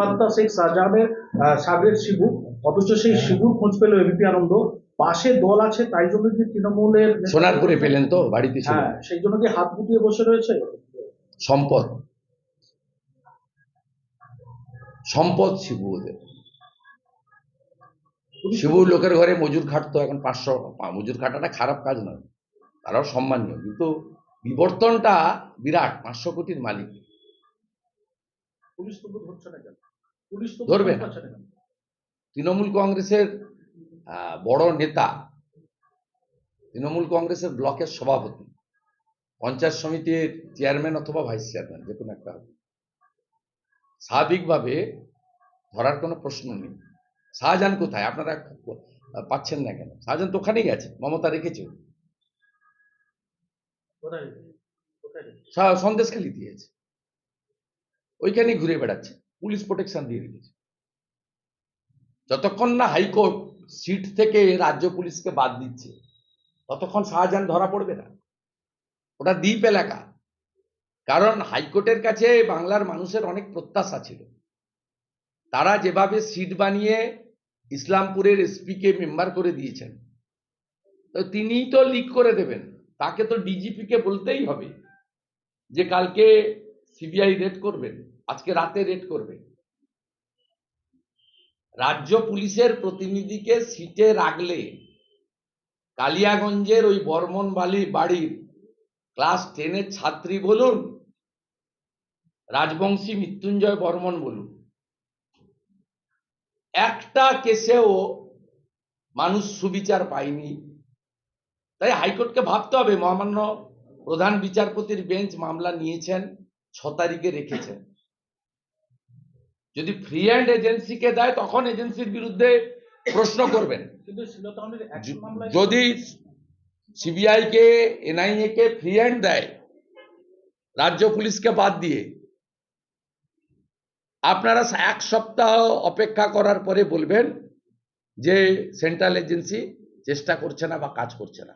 বার্তা শেখ শাহজাহানের সাগরের শিবু। অথচ সেই শিবুর খোঁজ পেল এবিপি আনন্দ। পাশে দল আছে তাই জন্য কি তৃণমূলের সোনারপুরে পেলেন তো বাড়িতে হ্যাঁ সেই জন্য কি হাত গুটিয়ে বসে রয়েছে? সম্পদ। সম্পদ শিবু ওদের। শিবু লোকের ঘরে মজুর খাটতো এখন পাঁচশো মজুর খাটাটা খারাপ কাজ নয়। তারাও সম্মানীয় কিন্তু বিবর্তনটা বিরাট পাঁচশো কোটির মালিক। পুলিশ তবু ধরছে না কেন? তো ধরবে না। তৃণমূল কংগ্রেসের বড় নেতা তৃণমূল কংগ্রেসের ব্লকের সভাপতি পঞ্চায়েত সমিতির চেয়ারম্যান অথবা ভাইস চেয়ারম্যান যে কোনো একটা হবে। স্বাভাবিকভাবে ধরার কোনো প্রশ্ন নেই। শাহজাহান কোথায়? আপনারা পাচ্ছেন না কেন? শাহজাহান তো ওখানেই গেছে মমতা রেখেছে। সন্দেশখালি দিয়েছে ওইখানেই ঘুরে বেড়াচ্ছে। পুলিশ প্রোটেকশন দিয়ে রেখেছে। যতক্ষণ না হাইকোর্ট সিট থেকে রাজ্য পুলিশকে বাদ দিচ্ছে, ততক্ষণ শাহজাহান ধরা পড়বে না। ওটা দ্বীপ এলাকা। কারণ হাইকোর্টের কাছে বাংলার মানুষের অনেক প্রত্যাশা ছিল। তারা যেভাবে সিট বানিয়ে ইসলামপুরের এসপিকে মেম্বার করে দিয়েছেন, তো তিনিই তো লিক করে দেবেন। তাকে তো ডিজিপিকে বলতেই হবে যে কালকে সিবিআই রেড করবেন, আজকে রাতে রেড করবে রাজ্য পুলিশের প্রতিনিধিকে সিটে রাখলে কালিয়াগঞ্জের ওই বর্মন বালি বাড়ির ক্লাস টেনের ছাত্রী বলুন, রাজবংশী মৃত্যুঞ্জয় বর্মন বলুন। একটা কেসেও মানুষ সুবিচার পায়নি। তাই হাইকোর্টকে ভাবতে হবে, মহামান্য প্রধান বিচারপতির বেঞ্চ মামলা নিয়েছেন। ছ তারিখে রেখেছেন। যদি ফ্রি হ্যান্ড এজেন্সিকে দেয় তখন এজেন্সির বিরুদ্ধে প্রশ্ন করবেন। যদি সিবিআই কে এনআইএ কে ফ্রি হ্যান্ড দেয় রাজ্য পুলিশকে বাদ দিয়ে আপনারা এক সপ্তাহ অপেক্ষা করার পরে বলবেন যে সেন্ট্রাল এজেন্সি চেষ্টা করছে না বা কাজ করছে না।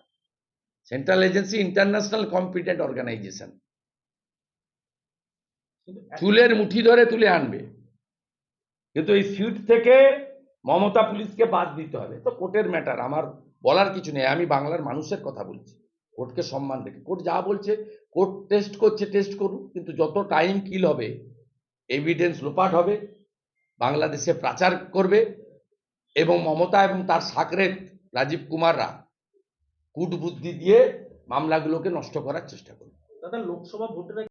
Central agency international competent organisation চুলের মুঠি ধরে তুলে আনবে। কিন্তু এই সিট থেকে মমতা পুলিশকে বাদ দিতে হবে। তো কোর্টের ম্যাটার, আমার বলার কিছু নেই। আমি বাংলার মানুষের কথা বলছি। কোর্টকে সম্মান রেখে, কোর্ট যা বলছে, কোর্ট টেস্ট করছে, টেস্ট করুন কিন্তু যত টাইম কিল হবে এভিডেন্স লোপাট হবে, বাংলাদেশে প্রচার করবে, এবং মমতা এবং তার সাকরেত রাজীব কুমাররা কূটবুদ্ধি দিয়ে মামলাগুলোকে নষ্ট করার চেষ্টা করবে। দাদা, লোকসভা ভোটের